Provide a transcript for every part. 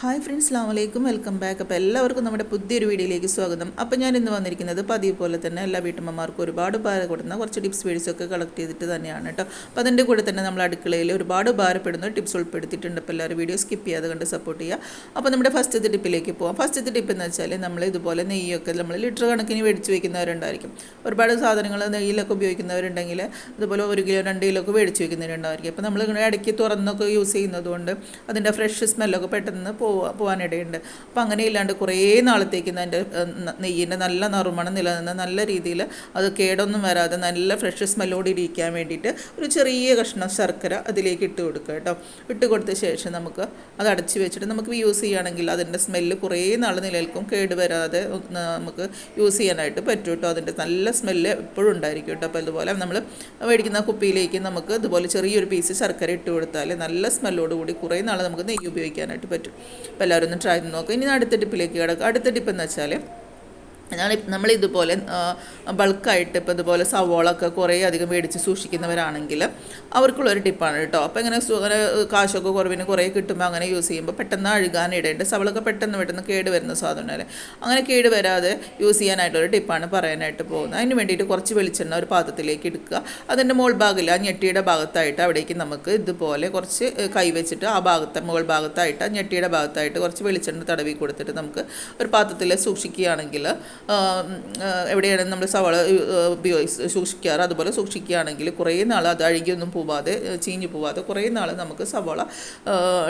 Hi friends അസ്ലാം വലൈക്കും welcome back. അപ്പോൾ എല്ലാവർക്കും നമ്മുടെ പുതിയൊരു വീഡിയോയിലേക്ക് സ്വാഗതം. അപ്പോൾ ഞാൻ ഇന്ന് വന്നിരിക്കുന്നത് പതിവ് പോലെ തന്നെ എല്ലാ വീട്ടമ്മമാർക്കും ഒരുപാട് കൊടുക്കുന്ന കുറച്ച് ടിപ്സ് വീഡിയോസൊക്കെ കളക്ട് ചെയ്തിട്ട് തന്നെയാണ് കേട്ടോ. അപ്പോൾ അതിന്റെ കൂടെ തന്നെ നമ്മൾ അടുക്കളയിൽ ഒരുപാട് ഭാരപ്പെടുന്ന ടിപ്സ് ഉൾപ്പെടുത്തിയിട്ടുണ്ട്. അപ്പോൾ എല്ലാവരും വീഡിയോ സ്കിപ്പ് ചെയ്യാതെ കണ്ട് സപ്പോർട്ട് ചെയ്യുക. അപ്പോൾ നമ്മുടെ ഫസ്റ്റത്തെ ടിപ്പിലേക്ക് പോകാം ഫസ്റ്റ് ടിപ്പ് എന്ന് വെച്ചാൽ നമ്മൾ ഇതുപോലെ നെയ്യൊക്കെ നമ്മൾ ലിറ്റർ കണക്കിന് മേടിച്ച് വയ്ക്കുന്നവരുണ്ടായിരിക്കും ഒരുപാട് സാധനങ്ങൾ നെയ്യിലൊക്കെ ഉപയോഗിക്കുന്നവരുണ്ടെങ്കിൽ അതുപോലെ ഒരു കിലോ രണ്ട് കിലോ ഒക്കെ മേടിച്ച് വയ്ക്കുന്നവരുണ്ടായിരിക്കും അപ്പോൾ നമ്മൾ ഇടയ്ക്ക് തുറന്നൊക്കെ യൂസ് ചെയ്യുന്നതുകൊണ്ട് അതിന്റെ ഫ്രഷ് സ്മെല്ലൊക്കെ പെട്ടെന്ന് പോവാ പോകാനിടയുണ്ട് അപ്പോൾ അങ്ങനെ ഇല്ലാണ്ട് കുറേ നാളത്തേക്ക് അതിന്റെ നെയ്യിന്റെ നല്ല നറുമണം നിലനിന്ന് നല്ല രീതിയിൽ അത് കേടൊന്നും വരാതെ നല്ല ഫ്രഷ് സ്മെല്ലോടെ ഇരിക്കാൻ വേണ്ടിയിട്ട് ഒരു ചെറിയ കഷ്ണം ശർക്കര അതിലേക്ക് ഇട്ട് കൊടുക്കുക കേട്ടോ. ഇട്ട് കൊടുത്ത ശേഷം നമുക്ക് അത് അടച്ച് വെച്ചിട്ട് നമുക്ക് യൂസ് ചെയ്യുകയാണെങ്കിൽ അതിന്റെ സ്മെല്ല് കുറേ നാൾ നിലനിൽക്കും. കേട് വരാതെ നമുക്ക് യൂസ് ചെയ്യാനായിട്ട് പറ്റും കേട്ടോ. അതിന്റെ നല്ല സ്മെല്ല് എപ്പോഴും ഉണ്ടായിരിക്കും കേട്ടോ. അപ്പോൾ അതുപോലെ നമ്മൾ മേടിക്കുന്ന കുപ്പിയിലേക്ക് നമുക്ക് ഇതുപോലെ ചെറിയൊരു പീസ് ശർക്കര ഇട്ട് കൊടുത്താൽ നല്ല സ്മെല്ലോട് കൂടി കുറേ നാൾ നമുക്ക് നെയ്യ് ഉപയോഗിക്കാനായിട്ട് പറ്റും. അപ്പോൾ എല്ലാവരും ഒന്ന് ട്രൈ ചെയ്ത് നോക്കുക ഇനി അടുത്ത ടിപ്പിലേക്ക് കിടക്കുക അടുത്ത ടിപ്പ് എന്ന് വെച്ചാൽ ഞാൻ നമ്മളിതുപോലെ ബൾക്കായിട്ട് ഇപ്പോൾ ഇതുപോലെ സവോളൊക്കെ കുറേ അധികം മേടിച്ച് സൂക്ഷിക്കുന്നവരാണെങ്കിൽ അവർക്കുള്ളൊരു ടിപ്പാണ് കേട്ടോ. അപ്പോൾ ഇങ്ങനെ അങ്ങനെ കാശൊക്കെ കുറവിന് കുറേ കിട്ടുമ്പോൾ അങ്ങനെ യൂസ് ചെയ്യുമ്പോൾ പെട്ടെന്ന് അഴുകാനിടയുണ്ട് സവളൊക്കെ പെട്ടെന്ന് പെട്ടെന്ന് കേട് വരുന്ന സാധനമല്ലേ അങ്ങനെ കേട് വരാതെ യൂസ് ചെയ്യാനായിട്ടൊരു ടിപ്പാണ് പറയാനായിട്ട് പോകുന്നത്. അതിന് വേണ്ടിയിട്ട് കുറച്ച് വെളിച്ചെണ്ണ ഒരു പാത്രത്തിലേക്ക് എടുക്കുക. അതിന്റെ മുകൾ ഭാഗമില്ല ഞെട്ടിയുടെ ഭാഗത്തായിട്ട് അവിടേക്ക് നമുക്ക് ഇതുപോലെ കുറച്ച് കൈവച്ചിട്ട് ആ ഭാഗത്ത് മുകൾ ഭാഗത്തായിട്ട് ഞെട്ടിയുടെ ഭാഗത്തായിട്ട് കുറച്ച് വെളിച്ചെണ്ണ തടവി കൊടുത്തിട്ട് നമുക്ക് ഒരു പാത്രത്തിൽ സൂക്ഷിക്കുകയാണെങ്കിൽ എവിടെയാണ് നമ്മൾ സവാള ഉപയോഗിച്ച് സൂക്ഷിക്കാറ്? അതുപോലെ സൂക്ഷിക്കുകയാണെങ്കിൽ കുറേ നാൾ അത് അഴുകിയൊന്നും പോവാതെ ചീഞ്ഞു പോവാതെ കുറേ നാൾ നമുക്ക് സവാള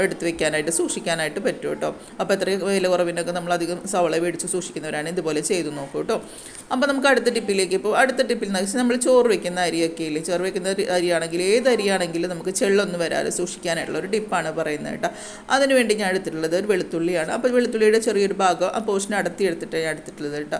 എടുത്ത് വെക്കാനായിട്ട് സൂക്ഷിക്കാനായിട്ട് പറ്റും കേട്ടോ. അപ്പോൾ എത്ര വില കുറവിനൊക്കെ നമ്മൾ അധികം സവാള മേടിച്ച് സൂക്ഷിക്കുന്നവരാണ് ഇതുപോലെ ചെയ്തു നോക്കൂ കേട്ടോ. അപ്പോൾ നമുക്ക് അടുത്ത ടിപ്പിലേക്ക് ഇപ്പോൾ അടുത്ത ടിപ്പിൽ എന്ന് വെച്ചാൽ നമ്മൾ ചോറ് വെക്കുന്ന അരിയൊക്കെ ഇല്ലേ? ചോറ് വെക്കുന്ന അരിയാണെങ്കിൽ ഏത് അരിയാണെങ്കിലും നമുക്ക് ചെള്ളൊന്നും വരാതെ സൂക്ഷിക്കാനായിട്ടുള്ള ഒരു ടിപ്പാണ് പറയുന്നത് കേട്ടോ. അതിനുവേണ്ടി ഞാൻ എടുത്തിട്ടുള്ളത് ഒരു വെളുത്തുള്ളിയാണ്. അപ്പോൾ വെളുത്തുള്ളിയുടെ ചെറിയൊരു ഭാഗം ആ പോർഷൻ അടത്തി എടുത്തിട്ടാണ് ഞാൻ എടുത്തിട്ടുള്ളത് കേട്ടോ.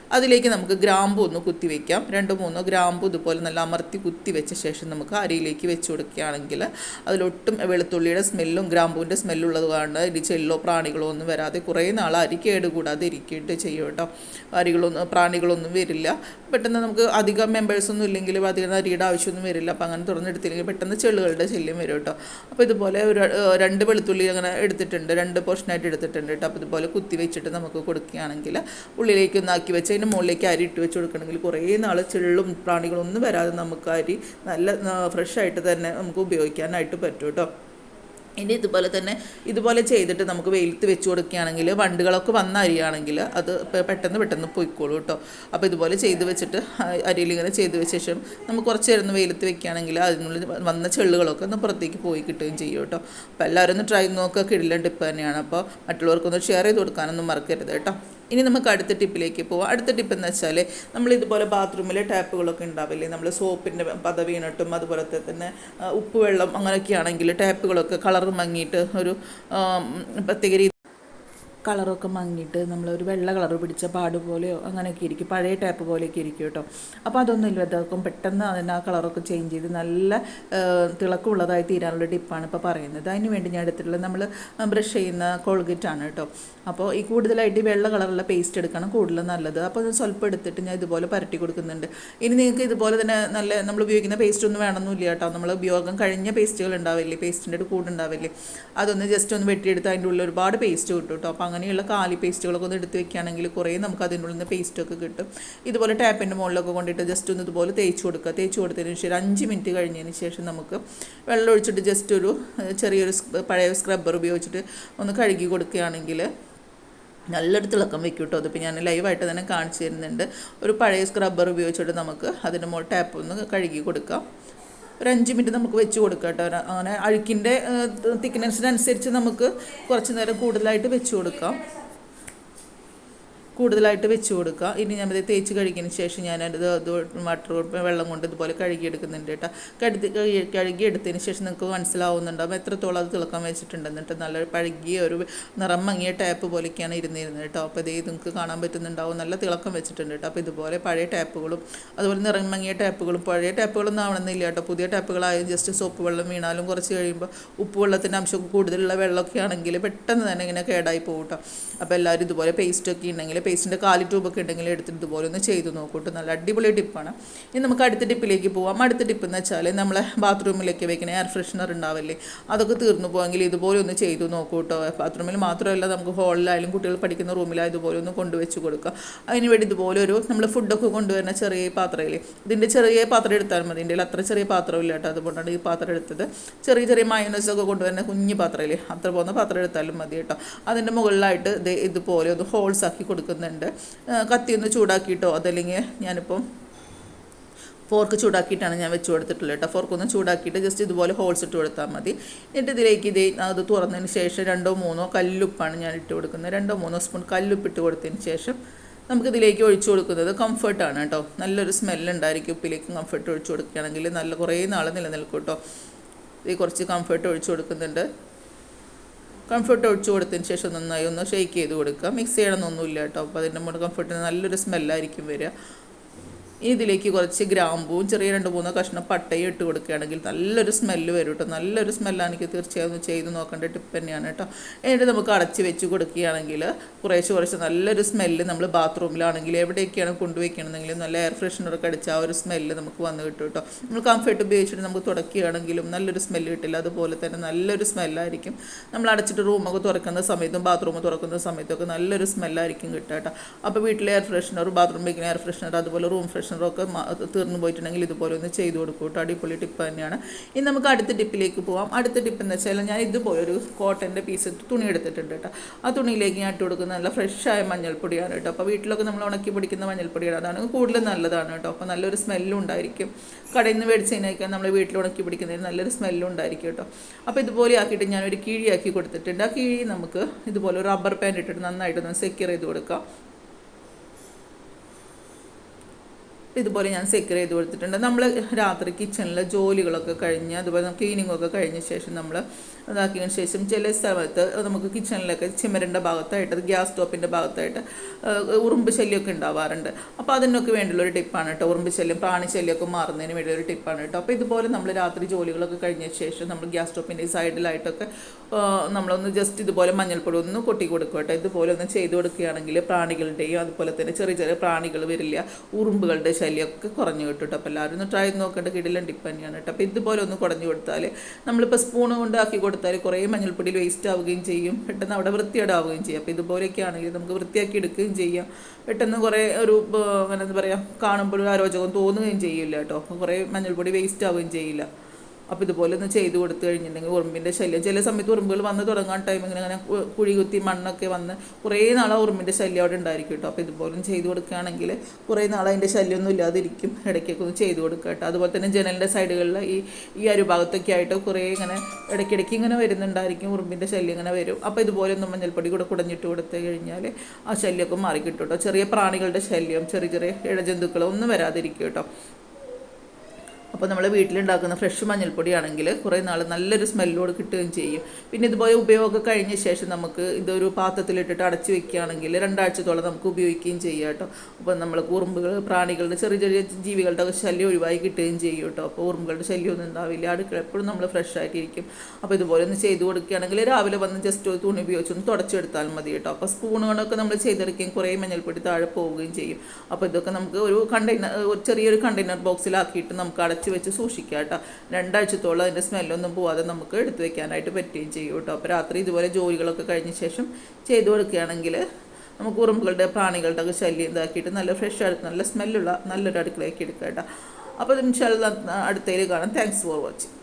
അതിലേക്ക് നമുക്ക് ഗ്രാമ്പു ഒന്ന് കുത്തി വയ്ക്കാം രണ്ടോ മൂന്നോ ഗ്രാമ്പു ഇതുപോലെ നല്ല അമർത്തി കുത്തി വെച്ച ശേഷം നമുക്ക് അരിയിലേക്ക് വെച്ച് കൊടുക്കുകയാണെങ്കിൽ അതിലൊട്ടും വെളുത്തുള്ളിയുടെ സ്മെല്ലും ഗ്രാമ്പുവിന്റെ സ്മെല്ലും ഉള്ളത് കൊണ്ട് ഇനി ചെല്ലോ പ്രാണികളോ ഒന്നും വരാതെ കുറേ നാൾ അരി കേടുകൂടാതെ ഇരിക്കുകയിട്ട് ചെയ്യും കേട്ടോ. അരികളൊന്നും പ്രാണികളൊന്നും വരില്ല. പെട്ടെന്ന് നമുക്ക് അധികം മെമ്പേഴ്സൊന്നും ഇല്ലെങ്കിൽ അധികം അരിയുടെ ആവശ്യമൊന്നും വരില്ല. അപ്പോൾ അങ്ങനെ തുറന്നെടുത്തില്ലെങ്കിൽ പെട്ടെന്ന് ചെള്ളുകളുടെ ശല്യം വരും കേട്ടോ. അപ്പോൾ ഇതുപോലെ ഒരു രണ്ട് വെളുത്തുള്ളി അങ്ങനെ എടുത്തിട്ടുണ്ട്. രണ്ട് പോർഷനായിട്ട് എടുത്തിട്ടുണ്ട് കേട്ടോ. അപ്പോൾ ഇതുപോലെ കുത്തി വെച്ചിട്ട് നമുക്ക് കൊടുക്കുകയാണെങ്കിൽ ഉള്ളിലേക്ക് ഒന്നാക്കി വെച്ച് അതിന്റെ മുകളിലേക്ക് അരി ഇട്ട് വെച്ച് കൊടുക്കണമെങ്കിൽ കുറേ നാൾ ചെള്ളും പ്രാണികളൊന്നും വരാതെ നമുക്ക് അരി നല്ല ഫ്രഷായിട്ട് തന്നെ നമുക്ക് ഉപയോഗിക്കാനായിട്ട് പറ്റും കേട്ടോ. ഇനി ഇതുപോലെ തന്നെ ഇതുപോലെ ചെയ്തിട്ട് നമുക്ക് വെയിലത്ത് വെച്ച് കൊടുക്കുകയാണെങ്കിൽ വണ്ടുകളൊക്കെ വന്ന അരിയാണെങ്കിൽ അത് പെട്ടെന്ന് പെട്ടെന്ന് പൊയ്ക്കോളൂ കേട്ടോ. അപ്പോൾ ഇതുപോലെ ചെയ്ത് വെച്ചിട്ട് അരിയിൽ ഇങ്ങനെ ചെയ്ത് വെച്ച ശേഷം നമുക്ക് കുറച്ച് നേരം വെയിലത്ത് വെക്കുകയാണെങ്കിൽ അതിനുള്ളിൽ വന്ന ചെള്ളുകളൊക്കെ ഒന്ന് പുറത്തേക്ക് പോയി കിട്ടുകയും ചെയ്യും കേട്ടോ. അപ്പോൾ എല്ലാവരും ഒന്ന് ട്രൈ നോക്കുക കിടിലൻ ടിപ്പ് തന്നെയാണ്. അപ്പോൾ മറ്റുള്ളവർക്കൊന്ന് ഷെയർ ചെയ്ത് കൊടുക്കാനൊന്നും മറക്കരുത് കേട്ടോ. ഇനി നമുക്ക് അടുത്ത ടിപ്പിലേക്ക് പോവാം. അടുത്ത ടിപ്പ് എന്ന് വെച്ചാൽ നമ്മൾ ഇതുപോലെ ബാത്റൂമിലെ ടാപ്പുകളൊക്കെ ഉണ്ടാവില്ലേ? നമ്മൾ സോപ്പിന്റെ പത വീണിട്ടും അതുപോലെ തന്നെ ഉപ്പുവെള്ളം അങ്ങനെയൊക്കെ ആണെങ്കിൽ ടാപ്പുകളൊക്കെ കളർ മങ്ങിയിട്ട് ഒരു പ്രത്യേക രീതി കളറൊക്കെ മങ്ങിയിട്ട് നമ്മളൊരു വെള്ള കളർ പിടിച്ച പാട് പോലെയോ അങ്ങനെയൊക്കെ ഇരിക്കും. പഴയ ടാപ്പ് പോലെയൊക്കെ ഇരിക്കും കേട്ടോ. അപ്പോൾ അതൊന്നും ഇല്ല അതൊക്കെ പെട്ടെന്ന് അതിന് ആ കളറൊക്കെ ചേഞ്ച് ചെയ്ത് നല്ല തിളക്കമുള്ളതായി തീരാനുള്ള ടിപ്പാണ് ഇപ്പോൾ പറയുന്നത്. അതിന് വേണ്ടി ഞാൻ എടുത്തിട്ടുള്ളത് നമ്മൾ ബ്രഷ് ചെയ്യുന്ന കോൾഗേറ്റ് ആണ് കേട്ടോ. അപ്പോൾ ഈ കൂടുതലായിട്ട് വെള്ള കളറുള്ള പേസ്റ്റ് എടുക്കണം കൂടുതൽ നല്ലത്. അപ്പോൾ അത് സ്വല്പം എടുത്തിട്ട് ഞാൻ ഇതുപോലെ പരട്ടി കൊടുക്കുന്നുണ്ട്. ഇനി നിങ്ങൾക്ക് ഇതുപോലെ തന്നെ നല്ല നമ്മൾ ഉപയോഗിക്കുന്ന പേസ്റ്റ് ഒന്നും വേണമെന്നില്ല കേട്ടോ. നമ്മൾ ഉപയോഗം കഴിഞ്ഞ പേസ്റ്റുകൾ ഉണ്ടാവില്ലേ? പേസ്റ്റിന്റെ കൂടെ കൂടുണ്ടാവില്ലേ അതൊന്ന് ജസ്റ്റ് ഒന്ന് വെട്ടിയെടുത്ത് അതിന്റെ ഉള്ളിൽ ഒരുപാട് പേസ്റ്റ് കിട്ടും കേട്ടോ. അപ്പോൾ അങ്ങനെയുള്ള കാലി പേസ്റ്റുകളൊക്കെ ഒന്ന് എടുത്ത് വെക്കുകയാണെങ്കിൽ കുറേ നമുക്ക് അതിനുള്ളിൽ നിന്ന് പേസ്റ്റൊക്കെ കിട്ടും. ഇതുപോലെ ടാപ്പിന്റെ മുകളിലൊക്കെ കൊണ്ടിട്ട് ജസ്റ്റ് ഒന്ന് ഇതുപോലെ തേച്ച് കൊടുക്കുക. തേച്ച് കൊടുത്തതിന് ശേഷം അഞ്ച് മിനിറ്റ് കഴിഞ്ഞതിന് ശേഷം നമുക്ക് വെള്ളം ഒഴിച്ചിട്ട് ജസ്റ്റ് ഒരു ചെറിയൊരു പഴയ സ്ക്രബ്ബർ ഉപയോഗിച്ചിട്ട് ഒന്ന് കഴുകി കൊടുക്കുകയാണെങ്കിൽ നല്ലൊരു തിളക്കം വെക്കും കേട്ടോ. അതിപ്പോൾ ഞാൻ ലൈവായിട്ട് തന്നെ കാണിച്ചു തരുന്നുണ്ട്. ഒരു പഴയ സ്ക്രബ്ബർ ഉപയോഗിച്ചിട്ട് നമുക്ക് അതിന്റെ മുകളിൽ ടാപ്പ് ഒന്ന് കഴുകി കൊടുക്കാം. ഒരു അഞ്ച് മിനിറ്റ് നമുക്ക് വെച്ച് കൊടുക്കാം കേട്ടോ. അങ്ങനെ അഴുക്കിന്റെ തിക്നെസ്സിനനുസരിച്ച് നമുക്ക് കുറച്ച് നേരം കൂടുതലായിട്ട് വെച്ച് കൊടുക്കാം. കൂടുതലായിട്ട് വെച്ച് കൊടുക്കുക. ഇനി ഞാൻ ഇത് തേച്ച് കഴുകിയതിന് ശേഷം ഞാൻ അത് വാട്ടർ വെള്ളം കൊണ്ട് ഇതുപോലെ കഴുകിയെടുക്കുന്നുണ്ട് കേട്ടോ. കഴുതി കഴുകിയെടുത്തതിന് ശേഷം നിങ്ങൾക്ക് മനസ്സിലാവുന്നുണ്ടാവും എത്രത്തോളം അത് തിളക്കം വെച്ചിട്ടുണ്ടെന്ന് കേട്ടോ. നല്ല പഴകിയ ഒരു നിറം മങ്ങിയ ടാപ്പ് പോലെയൊക്കെയാണ് ഇരുന്നിരുന്നത് കേട്ടോ. അപ്പോൾ ഇതേ നിങ്ങൾക്ക് കാണാൻ പറ്റുന്നുണ്ടാവും. നല്ല തിളക്കം വെച്ചിട്ടുണ്ട് കേട്ടോ. അപ്പോൾ ഇതുപോലെ പഴയ ടാപ്പുകളും അതുപോലെ നിറം മങ്ങിയ ടാപ്പുകളും പഴയ ടാപ്പുകളൊന്നും ആവണമെന്നില്ല കേട്ടോ. പുതിയ ടാപ്പുകളായാലും ജസ്റ്റ് സോപ്പ് വെള്ളം വീണാലും കുറച്ച് കഴിയുമ്പോൾ ഉപ്പ് വെള്ളത്തിന്റെ അംശം കൂടുതലുള്ള വെള്ളമൊക്കെ ആണെങ്കിൽ പെട്ടെന്ന് തന്നെ ഇങ്ങനെ കേടായി പോകും കേട്ടോ. അപ്പോൾ എല്ലാവരും ഇതുപോലെ പേസ്റ്റൊക്കെ ഉണ്ടെങ്കിൽ പേസ്റ്റിന്റെ കാലി ട്യൂബൊക്കെ ഉണ്ടെങ്കിൽ എടുത്തിട്ട് ഇതുപോലെ ഒന്ന് ചെയ്ത് നോക്കൂട്ടോ നല്ല അടിപൊളി ടിപ്പാണ്. ഇനി നമുക്ക് അടുത്ത ടിപ്പിലേക്ക് പോവാം. അടുത്ത ടിപ്പ് എന്ന് വെച്ചാൽ നമ്മളെ ബാത്റൂമിലേക്ക് വെക്കുന്ന എയർ ഫ്രഷ്നർ ഉണ്ടാവില്ലേ അതൊക്കെ തീർന്നു പോയെങ്കിൽ ഇതുപോലെ ഒന്ന് ചെയ്തു നോക്കൂട്ടോ ബാത്റൂമിൽ മാത്രമല്ല നമുക്ക് ഹോളിലായാലും കുട്ടികൾ പഠിക്കുന്ന റൂമിലായാലും ഇതുപോലെ ഒന്ന് കൊണ്ടുവച്ച് കൊടുക്കുക അതിന് വേണ്ടി ഇതുപോലെ ഒരു നമ്മൾ ഫുഡൊക്കെ കൊണ്ടുവരുന്ന ചെറിയ പാത്രയിൽ ഇതിന്റെ ചെറിയ പാത്രം എടുത്താൽ മതി. ഇതിന്റെ അത്ര ചെറിയ പാത്രമില്ല കേട്ടോ അതുകൊണ്ടാണ് ഈ പാത്രം എടുത്തത്. ചെറിയ ചെറിയ മയോണൈസൊക്കെ കൊണ്ടുവരുന്ന കുഞ്ഞു പാത്രയിൽ അത്ര പോകുന്ന പാത്രം എടുത്താലും മതി കേട്ടോ അതിന്റെ മുകളിലായിട്ട് ഇത് ഇതുപോലെ ഒന്ന് ഹോൾസ് ആക്കി കൊടുക്കുന്നുണ്ട് കത്തിയൊന്ന് ചൂടാക്കിയിട്ടോ? അതല്ലെങ്കിൽ ഞാനിപ്പം ഫോർക്ക് ചൂടാക്കിയിട്ടാണ് ഞാൻ വെച്ച് കൊടുത്തിട്ടുള്ളത് കേട്ടോ. ഫോർക്ക് ഒന്ന് ചൂടാക്കിയിട്ട് ജസ്റ്റ് ഇതുപോലെ ഹോൾസ് ഇട്ട് കൊടുത്താൽ മതി. എന്നിട്ട് ഇതിലേക്ക് ഇത് അത് തുറന്നതിന് ശേഷം രണ്ടോ മൂന്നോ കല്ലുപ്പാണ് ഞാൻ ഇട്ട് കൊടുക്കുന്നത്. രണ്ടോ മൂന്നോ സ്പൂൺ കല്ലുപ്പ് ഇട്ട് കൊടുത്തതിന് ശേഷം നമുക്കിതിലേക്ക് ഒഴിച്ചു കൊടുക്കുന്നത് കംഫർട്ടാണ് കേട്ടോ. നല്ലൊരു സ്മെല്ലുണ്ടായിരിക്കും ഉപ്പിലേക്ക് കംഫർട്ട് ഒഴിച്ചു കൊടുക്കുകയാണെങ്കിൽ. നല്ല കുറേ നാൾ നിലനിൽക്കും കേട്ടോ. ഇത് കുറച്ച് കംഫർട്ട് ഒഴിച്ചു കൊടുക്കുന്നുണ്ട്. കംഫർട്ട് ഒഴിച്ചു കൊടുത്തതിന് ശേഷം നന്നായി ഒന്ന് ഷെയ്ക്ക് ചെയ്ത് കൊടുക്കുക. മിക്സ് ചെയ്യണമെന്നൊന്നുമില്ല കേട്ടോ. അപ്പോൾ അതിന്റെ മുകളിൽ കംഫർട്ടിന് നല്ലൊരു സ്മെല്ലായിരിക്കും വരിക. ഇതിലേക്ക് കുറച്ച് ഗ്രാമ്പൂവും ചെറിയ രണ്ട് മൂന്ന് കഷ്ണം പട്ടയും ഇട്ട് കൊടുക്കുകയാണെങ്കിൽ നല്ലൊരു സ്മെല്ല് വരും കേട്ടോ. നല്ലൊരു സ്മെല്ലാണ് എനിക്ക് തീർച്ചയായും ചെയ്ത് നോക്കേണ്ട ടിപ്പ് തന്നെയാണ് കേട്ടോ. എന്നിട്ട് നമുക്ക് അടച്ച് വെച്ച് കൊടുക്കുകയാണെങ്കിൽ കുറേശ്ശെ കുറച്ച് നല്ലൊരു സ്മെല്ല് നമ്മൾ ബാത്റൂമിലാണെങ്കിൽ എവിടെയൊക്കെയാണ് കൊണ്ടുവയ്ക്കണമെന്നെങ്കിലും നല്ല എയർ ഫ്രഷനറൊക്കെ അടിച്ച് ആ ഒരു സ്മെല്ല് നമുക്ക് വന്ന് കിട്ടും കേട്ടോ. നമ്മൾ കംഫർട്ട് ഉപയോഗിച്ചിട്ട് നമുക്ക് തുടക്കുകയാണെങ്കിലും നല്ലൊരു സ്മെല്ല് കിട്ടില്ല. അതുപോലെ തന്നെ നല്ലൊരു സ്മെല്ലായിരിക്കും നമ്മൾ അടച്ചിട്ട് റൂമൊക്കെ തുറക്കുന്ന സമയത്തും ബാത്റൂം തുറക്കുന്ന സമയത്തൊക്കെ നല്ലൊരു സ്മെല്ലായിരിക്കും കിട്ടുക കേട്ടോ. അപ്പോൾ വീട്ടിലെ എയർ ഫ്രഷനർ ബാത്റൂം വയ്ക്കുന്ന എയർ ഫ്രഷനർ അതുപോലെ റൂം ഫ്രഷ്നറൊക്കെ തീർന്നു പോയിട്ടുണ്ടെങ്കിൽ ഇതുപോലെ ഒന്ന് ചെയ്ത് കൊടുക്കും കേട്ടോ. അടിപൊളി ടിപ്പ് തന്നെയാണ്. ഇനി നമുക്ക് അടുത്ത ടിപ്പിലേക്ക് പോവാം. അടുത്ത ടിപ്പ് എന്ന് വെച്ചാൽ ഞാൻ ഇതുപോലെ ഒരു കോട്ടന്റെ പീസ് തുണി എടുത്തിട്ടുണ്ട് കേട്ടോ. ആ തുണിയിലേക്ക് ഞാൻ ഇട്ട് കൊടുക്കുന്ന നല്ല ഫ്രഷായ മഞ്ഞൾപ്പൊടിയാണ് കേട്ടോ. അപ്പോൾ വീട്ടിലൊക്കെ നമ്മൾ ഉണക്കി പിടിക്കുന്ന മഞ്ഞൾപ്പൊടിയാണ്. അതാണ് കൂടുതൽ നല്ലതാണ് കേട്ടോ. അപ്പോൾ നല്ലൊരു സ്മെല്ലും ഉണ്ടായിരിക്കും. കടയിൽ നിന്ന് മേടിച്ചതിനേക്കാൾ നമ്മൾ വീട്ടിൽ ഉണക്കി പിടിക്കുന്നതിന് നല്ലൊരു സ്മെല്ലും ഉണ്ടായിരിക്കും കേട്ടോ. അപ്പോൾ ഇതുപോലെ ആക്കിയിട്ട് ഞാനൊരു കിഴിയാക്കി കൊടുത്തിട്ടുണ്ട്. ആ കിഴി നമുക്ക് ഇതുപോലെ റബ്ബർ പാന്റ് ഇട്ടിട്ട് നന്നായിട്ടൊന്ന് സെക്യൂർ ചെയ്ത് കൊടുക്കാം. ഇതുപോലെ ഞാൻ സെക്യൂർ ചെയ്ത് കൊടുത്തിട്ടുണ്ട്. നമ്മൾ രാത്രി കിച്ചണിലെ ജോലികളൊക്കെ കഴിഞ്ഞ് അതുപോലെ ക്ലീനിങ് ഒക്കെ കഴിഞ്ഞ ശേഷം നമ്മൾ ഇതാക്കിയതിന് ശേഷം ചില സ്ഥലത്ത് നമുക്ക് കിച്ചണിലൊക്കെ ചിമരന്റെ ഭാഗത്തായിട്ട് ഗ്യാസ് സ്റ്റോപ്പിന്റെ ഭാഗത്തായിട്ട് ഉറുമ്പ് ശല്യമൊക്കെ ഉണ്ടാവാറുണ്ട്. അപ്പോൾ അതിനൊക്കെ വേണ്ടിയുള്ള ഒരു ടിപ്പാണ് കേട്ടോ ഉറുമ്പ് ശല്യം പ്രാണി ശല്യമൊക്കെ മാറുന്നതിന് വേണ്ടിയൊരു ഒരു ടിപ്പാണ് കേട്ടോ അപ്പോൾ ഇതുപോലെ നമ്മൾ രാത്രി ജോലികളൊക്കെ കഴിഞ്ഞ ശേഷം നമ്മൾ ഗ്യാസ് സ്റ്റോപ്പിന്റെ സൈഡിലായിട്ടൊക്കെ നമ്മളൊന്ന് ജസ്റ്റ് ഇതുപോലെ മഞ്ഞൾപ്പൊടി ഒന്ന് കൊട്ടി കൊടുക്കുക കേട്ടോ ഇതുപോലെ ഒന്ന് ചെയ്ത് കൊടുക്കുകയാണെങ്കിൽ പ്രാണികളുടെയും അതുപോലെ തന്നെ ചെറിയ ചെറിയ പ്രാണികൾ വരില്ല. ഉറുമ്പുകളുടെ ശല്യമൊക്കെ കുറഞ്ഞു കിട്ടും കേട്ടോ. അപ്പോൾ എല്ലാവരും ഒന്ന് ട്രൈ ചെയ്ത് നോക്കേണ്ട. കിടിലൻ ഡിപ്പെൻഡ് തന്നെയാണ് കേട്ടോ. അപ്പോൾ ഇതുപോലെ ഒന്ന് കുടഞ്ഞു കൊടുത്താൽ നമ്മളിപ്പോൾ സ്പൂൺ കൊണ്ട് ആക്കി കൊടുത്താൽ കുറേ മഞ്ഞൾപ്പൊടി വേസ്റ്റ് ആവുകയും ചെയ്യും. പെട്ടെന്ന് അവിടെ വൃത്തിയേടാവുകയും ചെയ്യും. അപ്പോൾ ഇതുപോലെയൊക്കെ ആണെങ്കിൽ നമുക്ക് വൃത്തിയാക്കി എടുക്കുകയും ചെയ്യാം. പെട്ടെന്ന് കുറേ ഒരു എന്താ പറയുക കാണുമ്പോൾ ഒരു അരോചകം തോന്നുകയും ചെയ്യില്ല കേട്ടോ. കുറേ മഞ്ഞൾപ്പൊടി വേസ്റ്റ് ആവുകയും ചെയ്യില്ല. അപ്പോൾ ഇതുപോലെ ഒന്ന് ചെയ്ത് കൊടുത്തു കഴിഞ്ഞിട്ടുണ്ടെങ്കിൽ ഉറുമ്പിന്റെ ശല്യം. ചില സമയത്ത് ഉറുമ്പുകൾ വന്ന് തുടങ്ങാൻ ടൈം ഇങ്ങനെ അങ്ങനെ കുഴി കുത്തി മണ്ണൊക്കെ വന്ന് കുറേ നാൾ ആ ഉറുമ്പിന്റെ ശല്യം അവിടെ ഉണ്ടായിരിക്കും കേട്ടോ. അപ്പോൾ ഇതുപോലെ ഒന്ന് ചെയ്ത് കൊടുക്കുകയാണെങ്കിൽ കുറേ നാൾ അതിന്റെ ശല്യമൊന്നും ഇല്ലാതിരിക്കും. ഇടയ്ക്കൊക്കെ ഒന്ന് ചെയ്ത് കൊടുക്കുക കേട്ടോ. അതുപോലെ തന്നെ ജനലിന്റെ സൈഡുകളിൽ ഈ ഈ അരുഭാഗത്തൊക്കെ ആയിട്ട് കുറേ ഇങ്ങനെ ഇടയ്ക്കിടയ്ക്ക് ഇങ്ങനെ വരുന്നുണ്ടായിരിക്കും ഉറുമ്പിന്റെ ശല്യം ഇങ്ങനെ വരും. അപ്പോൾ ഇതുപോലെ ഒന്ന് മഞ്ഞൾപ്പൊടി കൂടെ കുടഞ്ഞിട്ട് കൊടുത്തു കഴിഞ്ഞാൽ ആ ശല്യമൊക്കെ മാറി കിട്ടും. കേട്ടോ ചെറിയ പ്രാണികളുടെ ശല്യം ചെറിയ ചെറിയ ഇഴജന്തുക്കൾ ഒന്നും വരാതിരിക്കും കേട്ടോ. അപ്പോൾ നമ്മൾ വീട്ടിലുണ്ടാക്കുന്ന ഫ്രഷ് മഞ്ഞൾപ്പൊടിയാണെങ്കിൽ കുറേ നാൾ നല്ലൊരു സ്മെല്ലോട് കിട്ടുകയും ചെയ്യും. പിന്നെ ഇതുപോലെ ഉപയോഗം കഴിഞ്ഞ ശേഷം നമുക്ക് ഇതൊരു പാത്രത്തിലിട്ടിട്ട് അടച്ചു വെക്കുകയാണെങ്കിൽ രണ്ടാഴ്ചത്തോളം നമുക്ക് ഉപയോഗിക്കുകയും ചെയ്യാം കേട്ടോ. അപ്പോൾ നമ്മൾ ഉറുമ്പുകൾ പ്രാണികളുടെ ചെറിയ ചെറിയ ജീവികളുടെ ശല്യം ഒഴിവായി കിട്ടുകയും ചെയ്യും കേട്ടോ. അപ്പോൾ ഉറുമ്പുകളുടെ ശല്യമൊന്നും ഉണ്ടാവില്ല. അടുക്കള എപ്പോഴും നമ്മൾ ഫ്രഷ് ആയിട്ടിരിക്കും. അപ്പോൾ ഇതുപോലെ ഒന്ന് ചെയ്ത് കൊടുക്കുകയാണെങ്കിൽ രാവിലെ വന്ന് ജസ്റ്റ് ഒരു തുണി ഉപയോഗിച്ച് ഒന്ന് തുടച്ചെടുത്താൽ മതി കേട്ടോ. അപ്പോൾ സ്പൂണുകളൊക്കെ നമ്മൾ ചെയ്തെടുക്കുകയും കുറേ മഞ്ഞൾപ്പൊടി താഴെ പോവുകയും ചെയ്യും. അപ്പോൾ ഇതൊക്കെ നമുക്ക് ഒരു കണ്ടെയ്നർ ചെറിയൊരു കണ്ടെയ്നർ ബോക്സിലാക്കിയിട്ട് നമുക്ക് അടച്ച് വെച്ച് സൂക്ഷിക്കുക കേട്ടോ. രണ്ടാഴ്ചത്തോളം അതിന്റെ സ്മെല്ലൊന്നും പോവാതെ നമുക്ക് എടുത്തു വെക്കാനായിട്ട് പറ്റുകയും ചെയ്യും കേട്ടോ. അപ്പോൾ രാത്രി ഇതുപോലെ ജോലികളൊക്കെ കഴിഞ്ഞ ശേഷം ചെയ്തു കൊടുക്കുകയാണെങ്കിൽ നമുക്ക് ഉറുമ്പുകളുടെ പ്രാണികളുടെ ഒക്കെ ശല്യം ഇതാക്കിയിട്ട് നല്ല ഫ്രഷ് ആയിട്ട് നല്ല സ്മെല്ലുള്ള നല്ലൊരു അടുക്കളയൊക്കെ എടുക്കാം കേട്ടോ. അപ്പോൾ ഇൻഷാല്ല അടുത്തതിൽ കാണാം. Thanks for watching